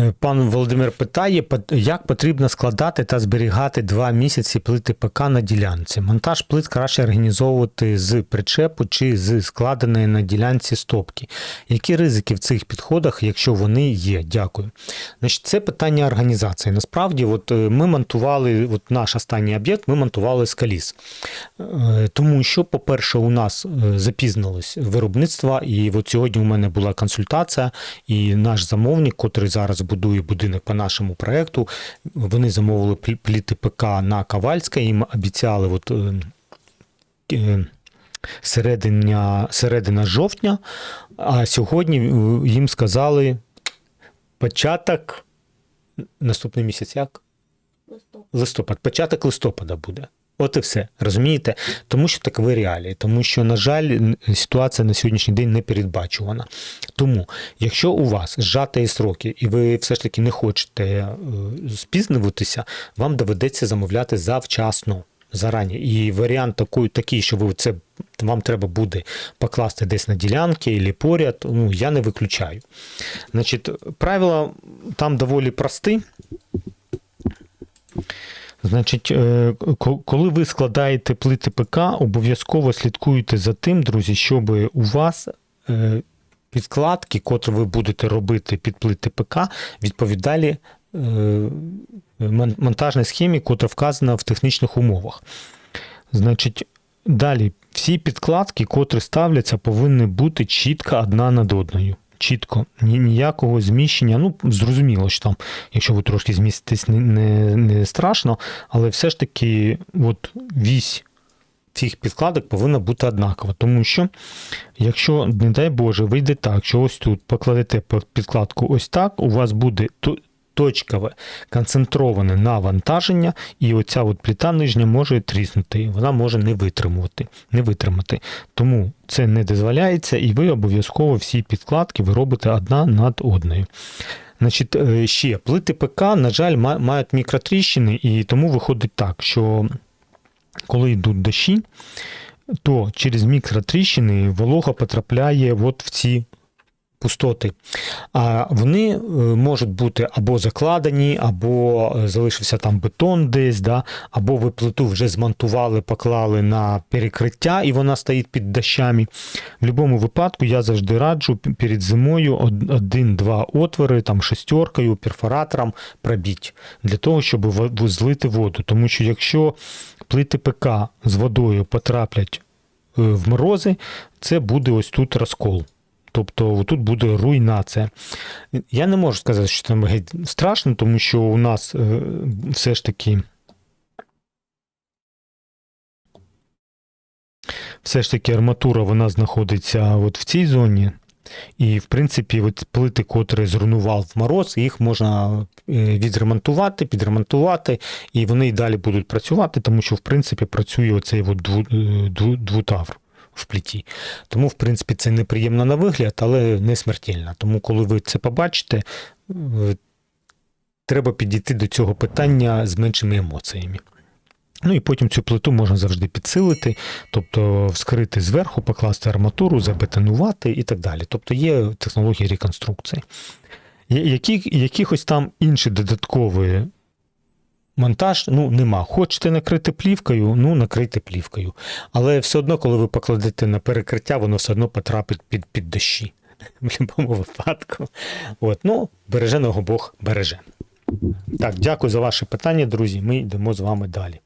Е, Пан Володимир питає, як потрібно складати та зберігати два місяці плити ПК на ділянці. Монтаж плит краще організовувати з причепу чи з складеної на ділянці стопки. Які ризики в цих підходах, якщо вони є? Дякую. Значить, це питання організації. Насправді, от е, ми монтували, от наш останній об'єкт, ми монтували з коліс. Е, Тому що, по-перше, у нас запізнилось виробництво, і от сьогодні у мене була консультація, і наш замовник, котрий зараз будує будинок по нашому проекту, вони замовили плі- пліти ПК на Ковальська, їм обіцяли от, е, е, середина, середина жовтня, а сьогодні е, їм сказали початок наступний місяць як? Листопад. Початок листопада буде. От і все. Розумієте? Тому що такові реалії. Тому що, на жаль, ситуація на сьогоднішній день не передбачувана. Тому, якщо у вас зжаті сроки, і ви все ж таки не хочете е, спізнюватися, вам доведеться замовляти завчасно. Зарані. І варіант такий, такий, що ви це вам треба буде покласти десь на ділянки або поряд, ну я не виключаю. Значить, правила там доволі прості. Значить, е, коли ви складаєте плити ПК, обов'язково слідкуйте за тим, друзі, щоб у вас е, підкладки, котрі ви будете робити під плити ПК, відповідали е, монтажній схемі, котра вказана в технічних умовах. Значить, далі всі підкладки, котрі ставляться, повинні бути чітко одна над одною. Чітко, ніякого зміщення. Ну, зрозуміло, що там, якщо ви трошки зміститесь, не, не, не страшно, але все ж таки, от вісь цих підкладок повинна бути однакова. Тому що, якщо, не дай Боже, вийде так, що ось тут покладете підкладку ось так, у вас буде точкове концентроване навантаження, і оця от плита нижня може тріснути, вона може не витримувати, не витримати. Тому це не дозволяється, і ви обов'язково всі підкладки ви робите одна над одною. Значить, е, ще плити ПК, на жаль, мають мікротріщини, і тому виходить так, що коли йдуть дощі, то через мікротріщини волога потрапляє от в ці пустоти. Вони е, можуть бути або закладені, або е, залишився там бетон десь, да, або ви плиту вже змонтували, поклали на перекриття, і вона стоїть під дощами. В будь-якому випадку я завжди раджу перед зимою од- один-два отвори, там шестеркою, перфоратором пробіть, для того, щоб злити воду. Тому що якщо плити ПК з водою потраплять е, в морози, це буде ось тут розкол. Тобто тут буде руйнація. Я не можу сказати, що там геть страшно, тому що у нас е, все ж таки. Все ж таки арматура вона знаходиться от в цій зоні. І, в принципі, от плити, котрі зруйнував в мороз, їх можна е, відремонтувати, підремонтувати, і вони і далі будуть працювати, тому що, в принципі, працює оцей от е, дву, двутавр в пліті. Тому, в принципі, це неприємно на вигляд, але не смертельно. Тому, коли ви це побачите, е, треба підійти до цього питання з меншими емоціями. Ну і потім цю плиту можна завжди підсилити, тобто вскрити зверху, покласти арматуру, забетонувати і так далі. Тобто є технології реконструкції. Якихось там інші додаткові монтаж ну, нема. Хочете накрити плівкою, ну накрийте плівкою. Але все одно, коли ви покладете на перекриття, воно все одно потрапить під, під дощі. В будь-якому випадку. От, ну, береженого Бог береже. Так, дякую за ваше питання, друзі. Ми йдемо з вами далі.